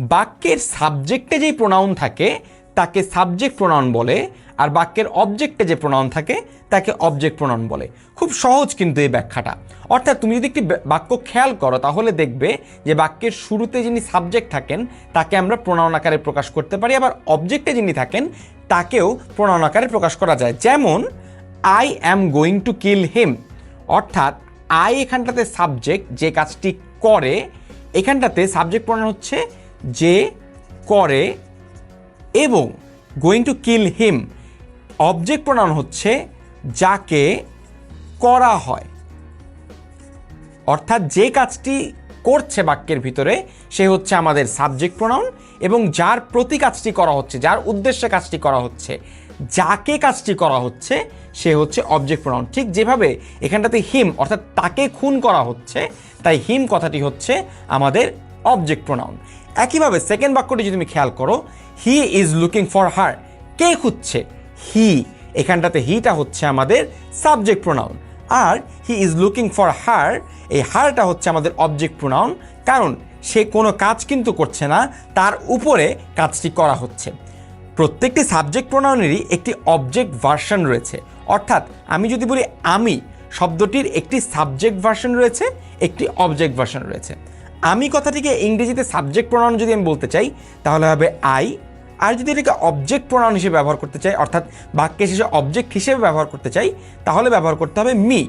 বাক্যের সাবজেক্টে যেই প্রোনাউন থাকে, তাকে সাবজেক্ট প্রোনাউন বলে, আর বাক্যের অবজেক্টে যে প্রোনাউন থাকে, তাকে অবজেক্ট প্রোনাউন বলে। খুব সহজ কিন্তু এই ব্যাখ্যাটা। অর্থাৎ তুমি যদি একটি বাক্য খেয়াল করো, তাহলে দেখবে যে বাক্যের শুরুতে যিনি সাবজেক্ট থাকেন, তাকে আমরা প্রোনাউন আকারে প্রকাশ করতে পারি, আবার অবজেক্টে যিনি থাকেন, তাকেও প্রোনাউন আকারে প্রকাশ করা যায়। যেমন I am going to kill him অর্থাৎ আই এখানটাতে সাবজেক্ট যে কাজটি করে, এখানটাতে সাবজেক্ট প্রোনাউন হচ্ছে যে করে এবং going to kill him object pronoun হচ্ছে যাকে করা হয়। অর্থাৎ যে কাজটি করছে বাক্যের ভিতরে, সে হচ্ছে আমাদের সাবজেক্ট প্রোনাউন এবং যার প্রতি কাজটি করা হচ্ছে, যার উদ্দেশ্যে কাজটি করা হচ্ছে, যাকে কাজটি করা হচ্ছে, সে হচ্ছে অবজেক্ট প্রোনাউন ঠিক যেভাবে এখানটাতে হিম অর্থাৎ তাকে খুন করা হচ্ছে, তাই হিম কথাটি হচ্ছে আমাদের অবজেক্ট প্রোনাউন একইভাবে সেকেন্ড বাক্যটি যদি তুমি খেয়াল করো he is looking for her কে খুঁজছে? হি এখানটাতে হিটা হচ্ছে আমাদের subject pronoun R he is looking for her এই হারটা হচ্ছে আমাদের অবজেক্ট প্রোনাউন কারণ সে কোনো কাজ কিন্তু করছে না, তার উপরে কাজটি করা হচ্ছে। প্রত্যেকটি সাবজেক্ট প্রোনাউনেরই একটি অবজেক্ট ভার্সন রয়েছে। অর্থাৎ আমি যদি বলি আমি, শব্দটির একটি সাবজেক্ট ভার্সন রয়েছে, একটি অবজেক্ট ভার্সন রয়েছে। আমি কথাটিকে ইংরেজিতে সাবজেক্ট প্রোনাউন যদি আমি বলতে চাই, তাহলে হবে আই আর যদি এটাকে অবজেক্ট প্রোনাউন হিসেবে ব্যবহার করতে চাই, অর্থাৎ বাক্যে শেষে অবজেক্ট হিসেবে ব্যবহার করতে চাই, তাহলে ব্যবহার করতে হবে মি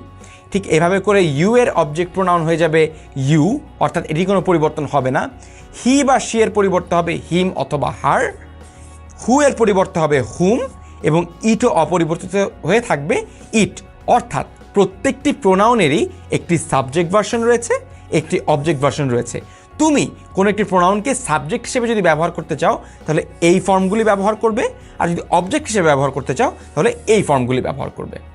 ঠিক এভাবে করে ইউ এর অবজেক্ট প্রোনাউন হয়ে যাবে ইউ অর্থাৎ এটি কোনো পরিবর্তন হবে না। হি বা শি এর পরিবর্তে হবে হিম অথবা হার হু এর পরিবর্তে হবে হুম এবং ইটও অপরিবর্তিত হয়ে থাকবে ইট অর্থাৎ প্রত্যেকটি প্রোনাউনেরই একটি সাবজেক্ট ভার্সন রয়েছে। একটি অবজেক্ট ভার্সন রয়েছে। তুমি কোনো একটি প্রোনাউনকে সাবজেক্ট হিসেবে যদি ব্যবহার করতে চাও, তাহলে এই ফর্মগুলি ব্যবহার করবে। আর যদি অবজেক্ট হিসেবে ব্যবহার করতে চাও, তাহলে এই ফর্মগুলি ব্যবহার করবে।